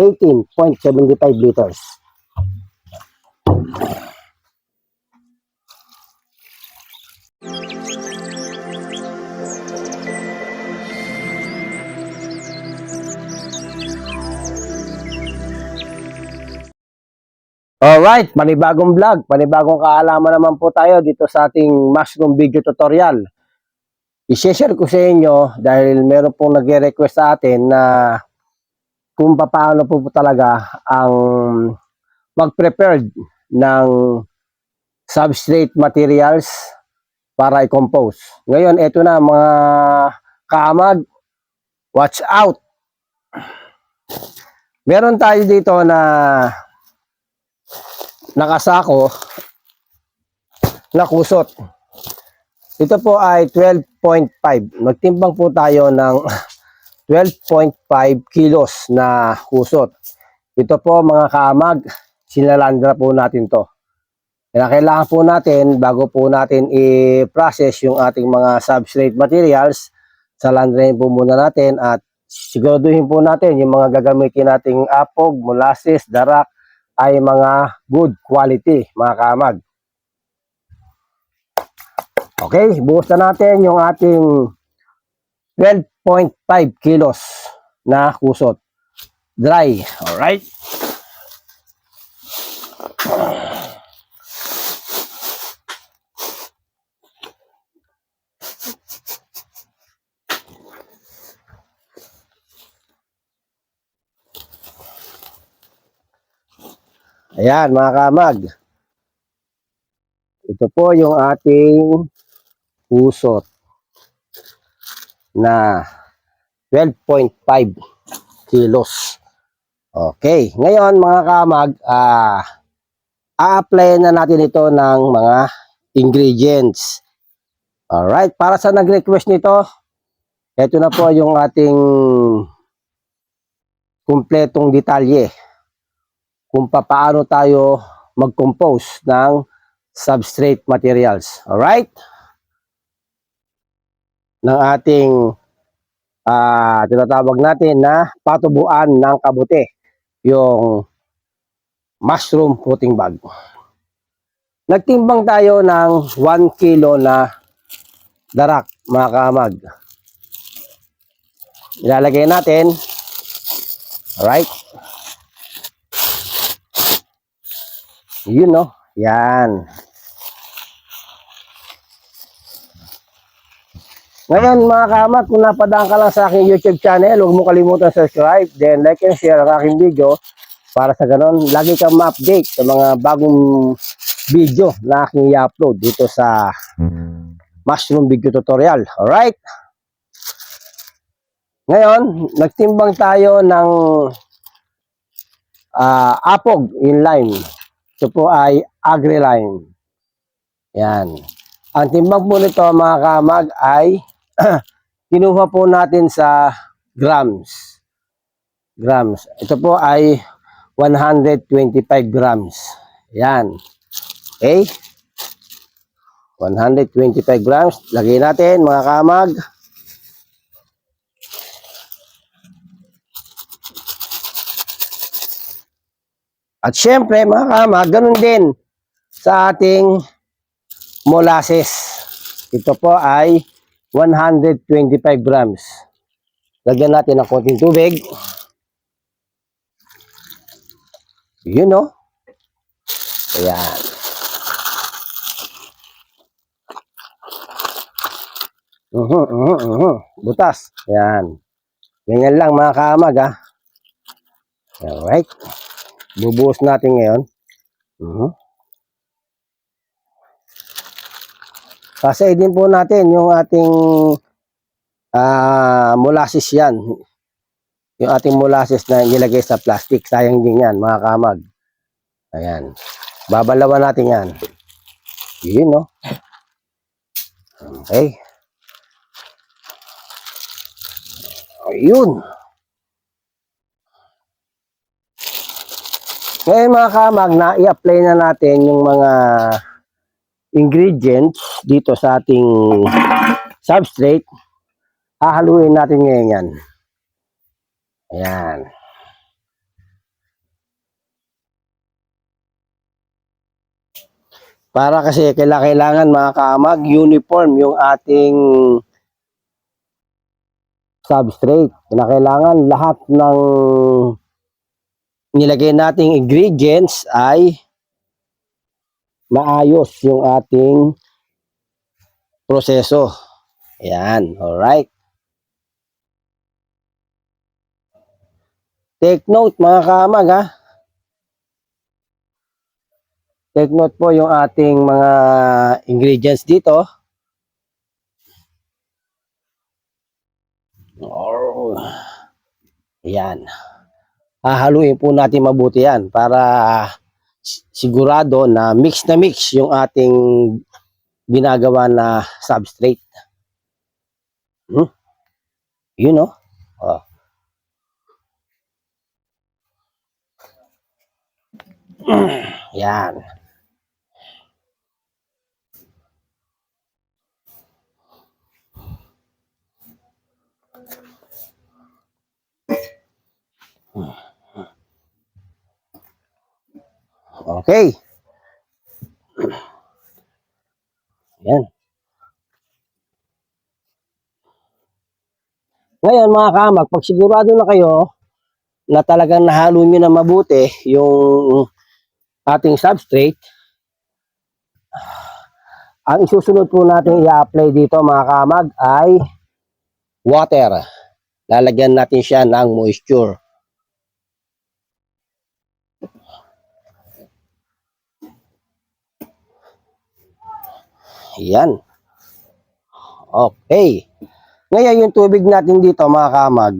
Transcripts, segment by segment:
18.75 liters. Alright, panibagong vlog, panibagong kaalaman naman po tayo dito sa ating mushroom video tutorial. I-share ko sa inyo dahil meron pong nag-request sa atin na kung paano po, talaga ang mag-prepare ng substrate materials para i-compose. Ngayon, ito na mga kaamag, watch out! Meron tayo dito na nakasako na kusot. Ito po ay 12.5. Magtimbang po tayo ng 12.5 kilos na kusot. Ito po mga kaamag, sinalandra po natin to. Kailangan po natin, bago po natin i-process yung ating mga substrate materials, salandrahin po muna natin at siguraduhin po natin yung mga gagamitin nating apog, molasses, darak, ay mga good quality, mga kamag. Okay, buhos na natin yung ating 12.5 kilos na kusot. Dry, alright? Ayan, mga kamag. Ito po yung ating usot na 12.5 kilos. Okay. Ngayon, mga kamag, ah, a-apply na natin ito ng mga ingredients. Alright. Para sa nag-request nito, ito na po yung ating kumpletong detalye kung paano tayo mag-compose ng substrate materials. Alright? Ng ating ah tinatawag natin na patubuan ng kabute. Yung mushroom fruiting bag. Nagtimbang tayo ng 1 kilo na darak, mga kamag. Ilalagay natin. Alright? Yun, no? Yan. Ngayon, mga kamat, kung napadaan ka lang sa aking YouTube channel, huwag mo kalimutan subscribe, then like and share ang aking video para sa ganon, lagi kang ma-update sa mga bagong video na aking i-upload dito sa Mushroom Video Tutorial. Alright? Ngayon, nagtimbang tayo ng ah, apog in lime. Ito po ay agri-lime. Yan. Ang timbang po nito mga kamag ay kinuha po natin sa grams. Grams. Ito po ay 125 grams. Yan. Okay? 125 grams. Lagay natin mga kamag. At syempre, mga kama, ganun din sa ating molasses. Ito po ay 125 grams. Lagyan natin ng konting tubig. Yun, no? Ayan. Uhum, uhum, uhum. Butas. Ayan. Ganyan lang mga kaamag, ha? Alright. Bubuhos natin ngayon. Mhm. Kasi din po natin yung ating ah molasses yan. Yung ating molasses na nilagay sa plastic. Sayang din yan, mga kamag. Ayan. Babalawan natin yan. Yun, no? Okay. Ayun. Ngayon mga kamag, na i-apply na natin yung mga ingredients dito sa ating substrate, hahaluin natin ngayon yan. Ayan. Para kasi kailangan mga kaamag, uniform yung ating substrate. Kailangan lahat ng nilagay nating ingredients ay maayos yung ating proseso. Ayan, alright. Take note mga kaamag ha. Take note po yung ating mga ingredients dito. Oh. Ayan. Hahaluin po natin mabuti yan para sigurado na mix na mix yung ating ginagawa na substrate. Hmm? Yun know? Oh. Yan. Okay. Yan. Ngayon mga kamag, pag sigurado na kayo na talagang nahalo nyo na mabuti yung ating substrate, ang isusunod po natin i-apply dito mga kamag ay water. Lalagyan natin siya ng moisture. Yan. Okay. Ngayon yung tubig natin dito mga kamag,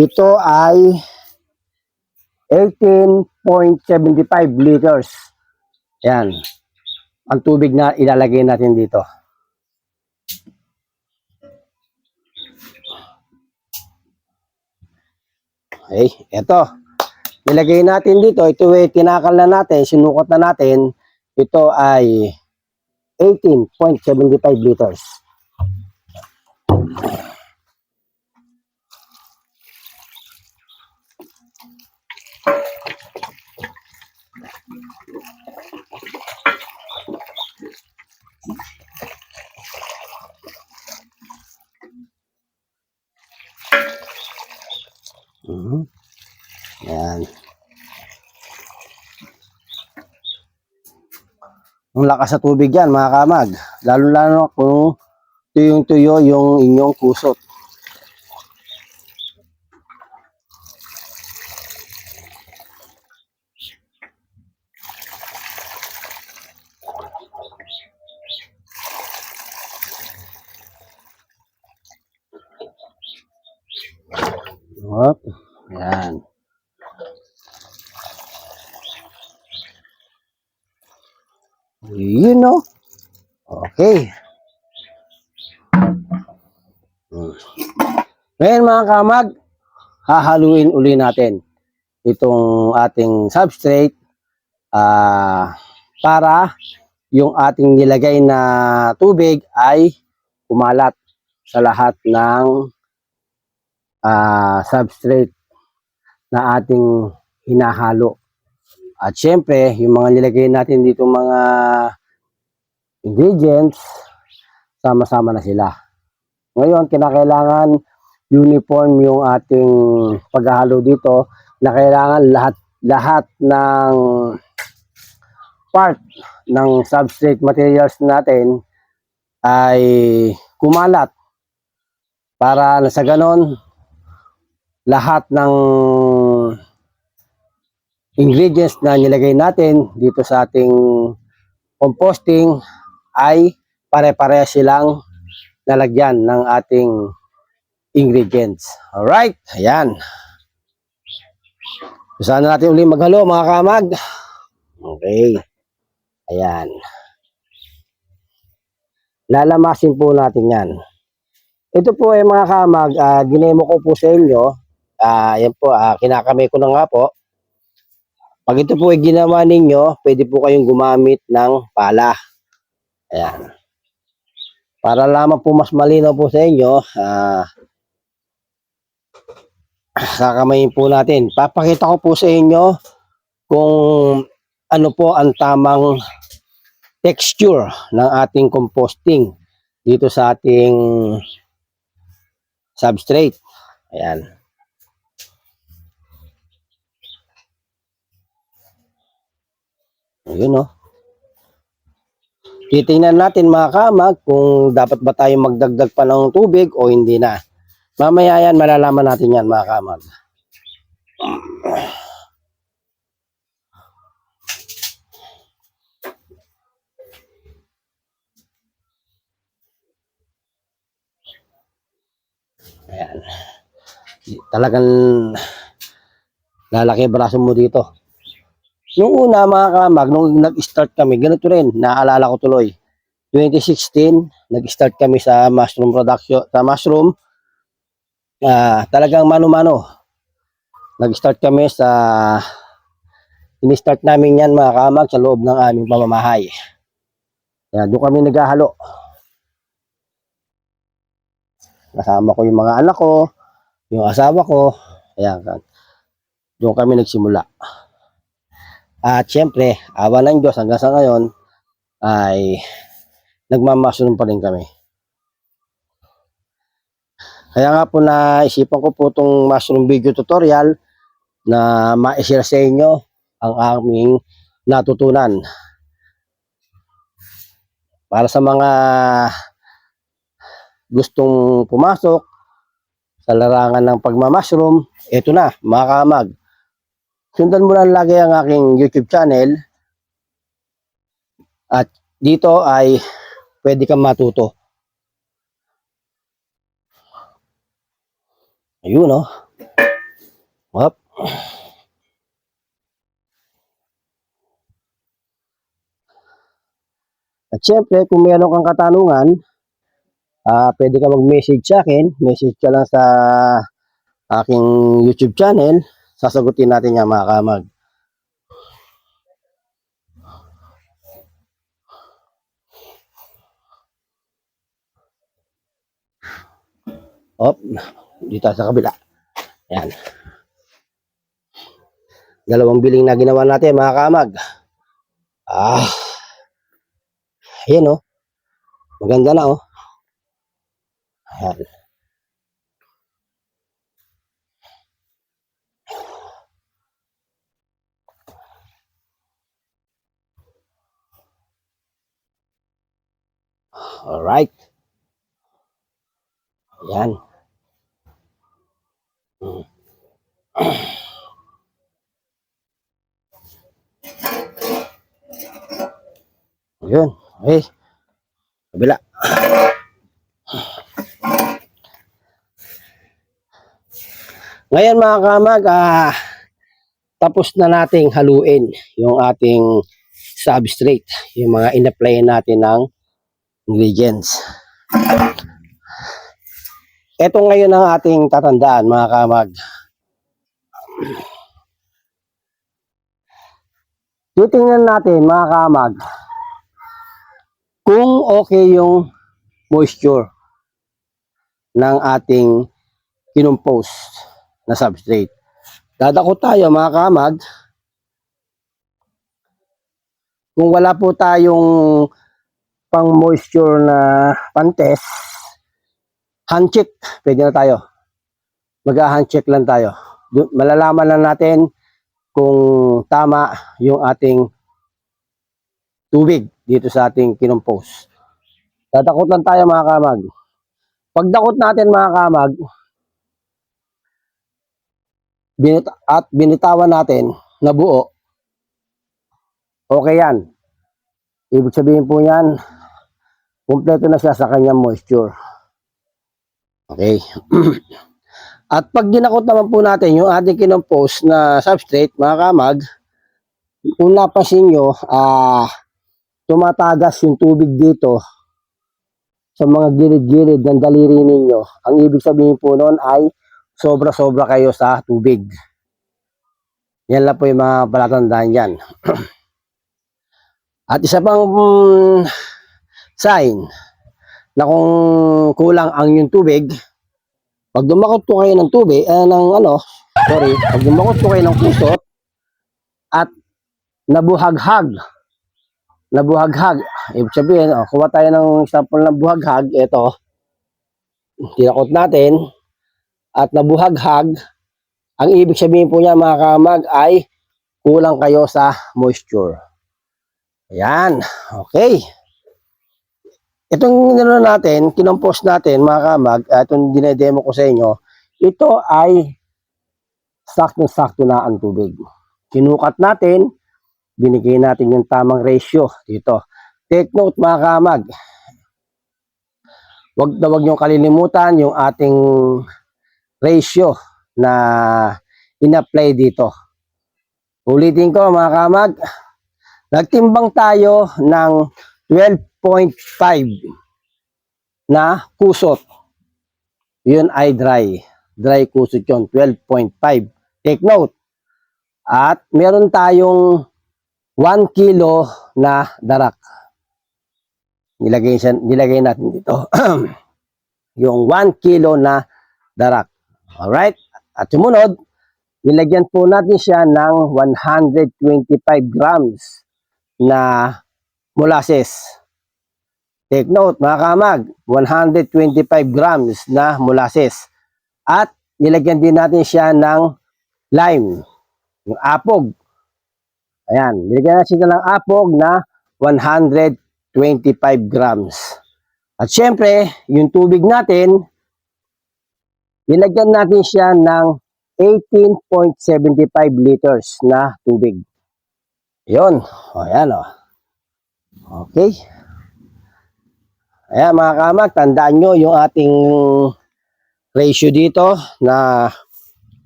ito ay 18.75 liters. Yan. Ang tubig na ilalagay natin dito. Okay, ito. Nilagay natin dito, ito ay tinakal na natin, sinukot na natin, ito ay 18.75 liters. Mhm. Yan. Ang lakas sa tubig yan, mga kamag. Lalo-lalo kung tuyong-tuyo yung inyong kusot. Hop. Yan. You know. Okay. Ngayon mga kamag, hahaluin uli natin itong ating substrate ah para yung ating nilagay na tubig ay kumalat sa lahat ng ah, substrate na ating hinahalo. At syempre, yung mga nilagay natin dito mga ingredients, sama-sama na sila. Ngayon, kinakailangan uniform yung ating paghahalo dito na kailangan lahat lahat ng part ng substrate materials natin ay kumalat para sa ganon lahat ng ingredients na nilagay natin dito sa ating composting ay pare-pare silang lalagyan ng ating ingredients. Alright, ayan. Sana natin uli maghalo mga kamag. Okay. Ayan. Lalamasin po natin yan. Ito po ay mga kamag, ah, ginemo ko po sa inyo. Ah, yan po, ah, kinakamay ko na nga po. Pag ito po ay ginawa ninyo, pwede po kayong gumamit ng pala. Ayan. Para lamang po mas malinaw po sa inyo, ah, kakamayin po natin. Papakita ko po sa inyo kung ano po ang tamang texture ng ating composting dito sa ating substrate. Ayan. Ayun oh. Titingnan natin mga kamag kung dapat ba tayo magdagdag pa ng tubig o hindi na. Mamaya yan, malalaman natin yan mga kamag. Ayan. Talagang lalaki braso mo dito. Nung una mga kamag, nung nag-start kami, ganito rin, naalala ko tuloy. 2016, nag-start kami sa mushroom production, sa mushroom. Ah, talagang mano-mano. Nag-start kami sa ini-start namin yan mga kamag sa loob ng aming pamamahay. Yan, doon kami naghahalo. Kasama ko yung mga anak ko, yung asawa ko. Ayan, doon kami nagsimula. At syempre, awa ng Diyos hanggang sa ngayon ay nagmamasunod pa rin kami. Kaya nga po naisipan ko po itong mushroom video tutorial na ma-share sa inyo ang aming natutunan. Para sa mga gustong pumasok sa larangan ng pagmamashroom, ito na, mga kamag. Sundan mo lang lagi ang aking YouTube channel at dito ay pwede kang matuto. Ayun oh. Wap. At syempre, kung meron kang katanungan, ah pwede ka mag-message sa akin. Message ka lang sa aking YouTube channel. Sasagutin natin yan mga kamag. Op, dito sa kabila. Yan. Dalawang biling na ginawa natin mga kamag. Ah. Ayan oh. Maganda na oh. Ayan. Alright. Ayan. Mm. Ayun. Okay. Kabila. Ngayon mga kamag, ah, tapos na nating haluin yung ating substrate, yung mga in-apply natin ng ingredients. Ito ngayon ang ating tatandaan mga kamag. Titingnan natin mga kamag kung okay yung moisture ng ating kinumpose na substrate. Dadako tayo mga kamag. Kung wala po tayong pang moisture na pantes, hand check, pwede na tayo. Mag-hand check lang tayo. Malalaman lang natin kung tama yung ating tubig dito sa ating kinumpose. Dadakot lang tayo mga kamag. Pagdakot natin mga kamag, binit at binitawan natin na buo, okay yan. Ibig sabihin po yan, kumpleto na siya sa kanyang moisture. Okay. at pag ginakot naman po natin yung ating kinompose na substrate, mga kamag, kung napansin nyo, ah, tumatagas yung tubig dito sa mga gilid-gilid ng daliri ninyo. Ang ibig sabihin po noon ay sobra-sobra kayo sa tubig. Yan lang po yung mga palatandaan dyan. At isa pang mm, sign na kung kulang ang yung tubig, pag dumakot po kayo ng tubig, eh, ng ano, sorry, pag dumakot po kayo ng kusot, at nabuhaghag. Nabuhaghag. Ibig sabihin, oh, kuha tayo ng sample ng buhaghag. Ito. Tinakot natin. At nabuhaghag. Ang ibig sabihin po niya mga kamag ay kulang kayo sa moisture. Ayan. Okay. Itong nilo natin, kinompost natin mga kamag, at itong dinedemo ko sa inyo, ito ay sakto-sakto na ang tubig. Kinukat natin, binigay natin yung tamang ratio dito. Take note mga kamag, wag na wag kalilimutan yung ating ratio na in-apply dito. Ulitin ko mga kamag, nagtimbang tayo ng 12.5 na kusot. Yun ay dry. Dry kusot yun, 12.5. Take note. At meron tayong 1 kilo na darak. Nilagay, siya, nilagay natin dito. yung 1 kilo na darak. Alright? At sumunod, nilagyan po natin siya ng 125 grams na molasses. Take note, mga kamag, 125 grams na molasses. At nilagyan din natin siya ng lime, yung apog. Ayan, nilagyan natin siya ng apog na 125 grams. At syempre, yung tubig natin, nilagyan natin siya ng 18.75 liters na tubig. Yun. Ayan o. Okay. Ayan mga kamag, tandaan nyo yung ating ratio dito na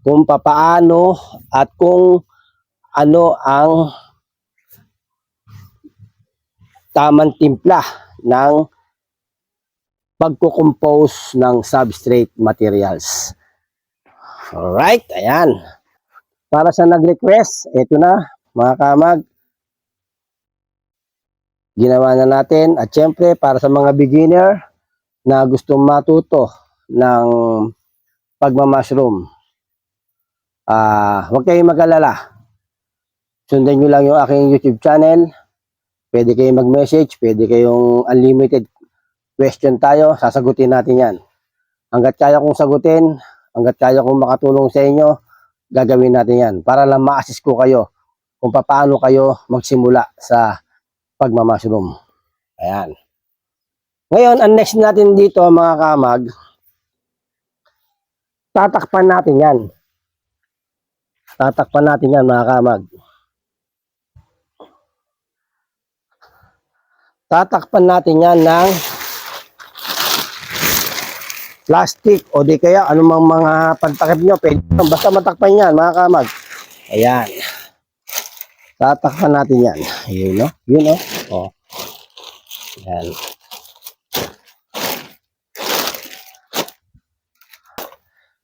kung papaano at kung ano ang tamang timpla ng pagkukompose ng substrate materials. Alright, ayan. Para sa nag-request, ito na mga kamag, ginawa na natin. At syempre, para sa mga beginner na gustong matuto ng pagmamashroom, ah huwag kayong mag-alala. Sundan nyo lang yung aking YouTube channel. Pwede kayong mag-message, pwede kayong unlimited question tayo, sasagutin natin yan. Hanggat kaya kong sagutin, hanggat kaya kong makatulong sa inyo, gagawin natin yan. Para lang ma-assist ko kayo kung paano kayo magsimula sa pagmamashroom. Ayan. Ngayon, ang next natin dito mga kamag, tatakpan natin yan. Tatakpan natin yan mga kamag. Tatakpan natin yan ng plastic o di kaya anumang mga pagtakip nyo. Pwede, basta matakpan yan mga kamag. Ayan. Tatakpan natin yan. Yun, no? Yun, no? Oh. Yan.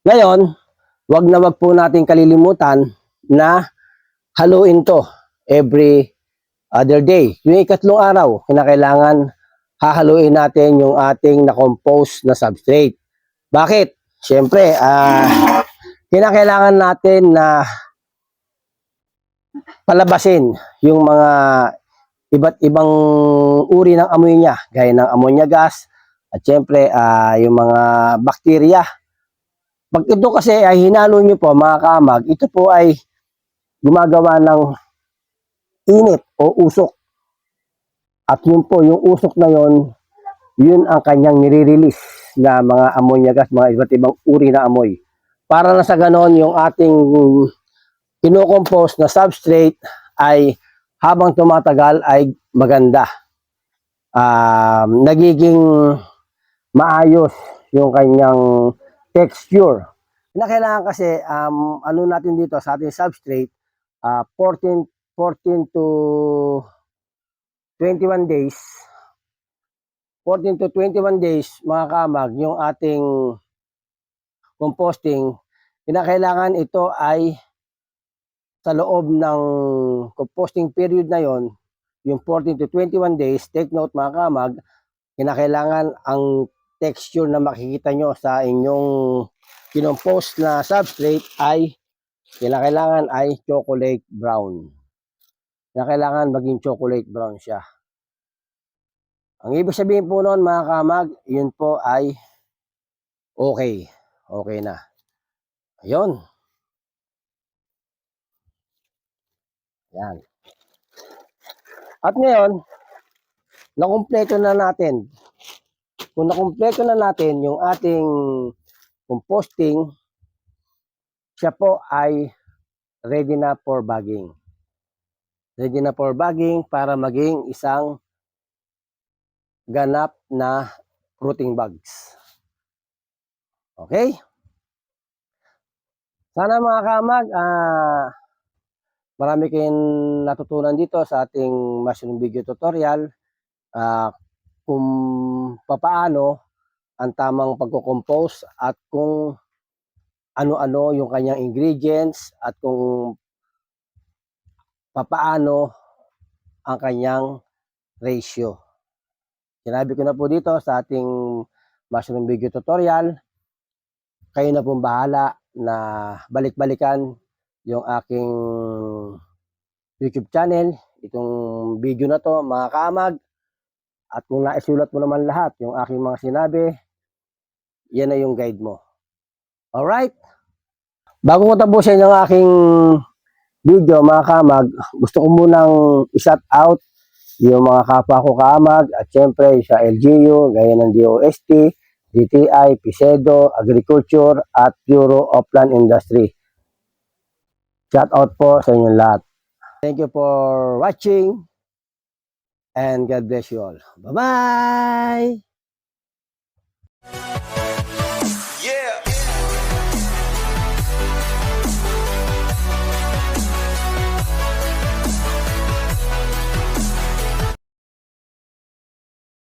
Ngayon, wag na wag po natin kalilimutan na haluin to every other day. Yung ikatlong araw, kinakailangan hahaluin natin yung ating na-compose na substrate. Bakit? Siyempre, ah, kinakailangan natin na palabasin yung mga iba't ibang uri ng amoy niya, gaya ng ammonia gas, at syempre ah, yung mga bakterya. Pag ito kasi ay hinalo nyo po mga kamag, ito po ay gumagawa ng init o usok. At yun po, yung usok na yon, yun ang kanyang nire-release na mga ammonia gas, mga iba't ibang uri na amoy. Para na sa ganon, yung ating kinokompose na substrate ay habang tumatagal ay maganda. Um, nagiging maayos yung kanyang texture. Na kailangan kasi um, ano natin dito sa ating substrate ah, 14 14 to 21 days 14 to 21 days mga kamag yung ating composting kinakailangan ito ay sa loob ng composting period na yon yung 14 to 21 days take note mga kamag kinakailangan ang texture na makikita nyo sa inyong kinompost na substrate ay kinakailangan ay chocolate brown na kailangan maging chocolate brown siya. Ang ibig sabihin po noon mga kamag, yun po ay okay. Okay na. Ayun. Yan. At ngayon, nakumpleto na natin. Kung nakumpleto na natin yung ating composting, siya po ay ready na for bagging. Ready na for bagging para maging isang ganap na fruiting bags. Okay? Sana mga kamag, ah, marami kayong natutunan dito sa ating mushroom video tutorial ah, kung papaano ang tamang pagko-compose at kung ano-ano yung kanyang ingredients at kung papaano ang kanyang ratio. Sinabi ko na po dito sa ating mushroom video tutorial, kayo na pong bahala na balik-balikan yung aking YouTube channel, itong video na to, mga kamag. At kung naisulat mo naman lahat, yung aking mga sinabi, yan na yung guide mo. Alright? Bago ko tapusin yung aking video, mga kamag, gusto ko munang i-shout out yung mga kapwa ko kamag at syempre sa LGU, gaya ng DOST, DTI, PISEDO, Agriculture at Bureau of Land Industry. Shout out po sa inyong lahat. Thank you for watching and God bless you all. Bye-bye!